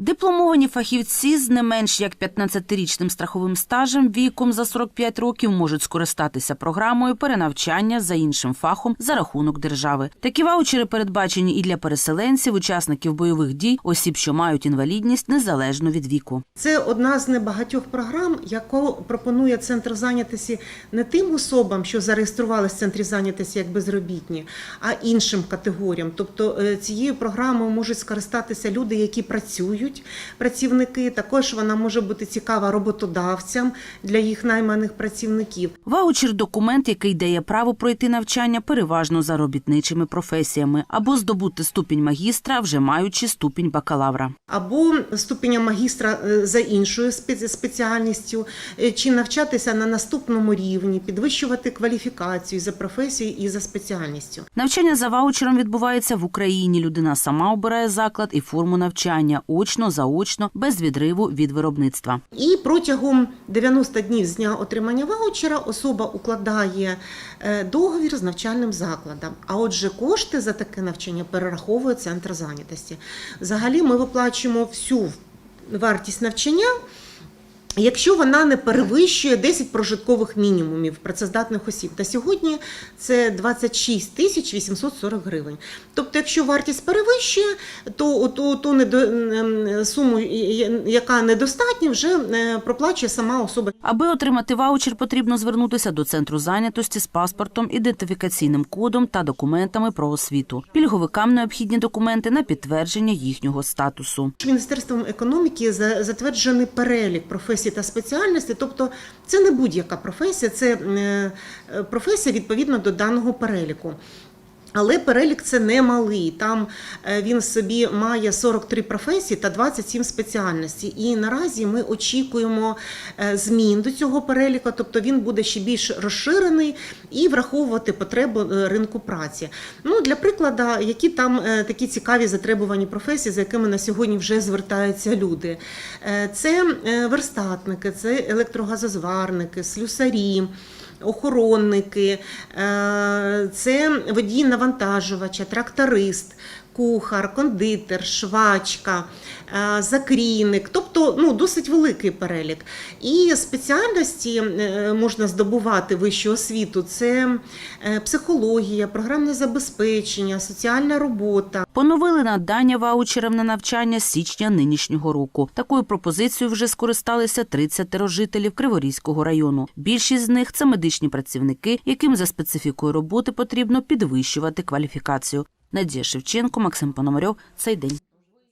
Дипломовані фахівці з не менш як 15-річним страховим стажем віком за 45 років можуть скористатися програмою перенавчання за іншим фахом за рахунок держави. Такі ваучери передбачені і для переселенців, учасників бойових дій, осіб, що мають інвалідність незалежно від віку. Це одна з небагатьох програм, яку пропонує центр зайнятості не тим особам, що зареєструвалися в центрі зайнятості як безробітні, а іншим категоріям. Тобто е, цією програмою можуть скористатися люди, які працюють, працівники. Також вона може бути цікава роботодавцям для їх найманих працівників. Ваучер документ, який дає право пройти навчання переважно за робітничими професіями або здобути ступінь магістра, вже маючи ступінь бакалавра. або ступеня магістра е, за іншою спеціальністю, е, чи навчатися на наступному рівні, підвищувати кваліфікацію за професією і за спеціальністю. Навчання за ваучером відбувається в Україні. Людина сама обирає заклад і форму навчання очно, заочно, без відриву від виробництва. І протягом 90 днів з дня отримання ваучера особа укладає е, договір з навчальним закладом. А отже, кошти за таке навчання перераховує центр зайнятості. Взагалі, ми виплачуємо всю вартість навчання. Якщо вона не перевищує 10 прожиткових мінімумів працездатних осіб, та сьогодні це 26 тисяч 840 гривень. Тобто, якщо вартість перевищує, то ту, ту недо, ем, суму, яка недостатня, вже е, проплачує сама особа. Аби отримати ваучер, потрібно звернутися до центру зайнятості з паспортом, ідентифікаційним кодом та документами про освіту. Пільговикам необхідні документи на підтвердження їхнього статусу. Міністерством економіки за- затверджений перелік професій та спеціальностей, тобто це не будь-яка професія, це е, е, професія відповідно до даного переліку. Але перелік це не малий. Там е, він собі має 43 професії та 27 спеціальностей. І наразі ми очікуємо е, змін до цього переліку, тобто він буде ще більш розширений і враховувати потребу е, ринку праці. Ну, для прикладу, які там такі цікаві затребувані професії, за якими на сьогодні вже звертаються люди. Це верстатники, це електрогазозварники, слюсарі охоронники, це водій навантажувача, тракторист, кухар, кондитер, швачка, е, закрійник, тобто ну, досить великий перелік. І спеціальності е, можна здобувати вищу освіту: це е, психологія, програмне забезпечення, соціальна робота. Поновили надання ваучерів на навчання з січня нинішнього року. Такою пропозицією вже скористалися 30 жителів Криворізького району. Більшість з них це медичні працівники, яким за специфікою роботи потрібно підвищувати кваліфікацію. Надія Шевченко, Максим Пономарьов. Цей день.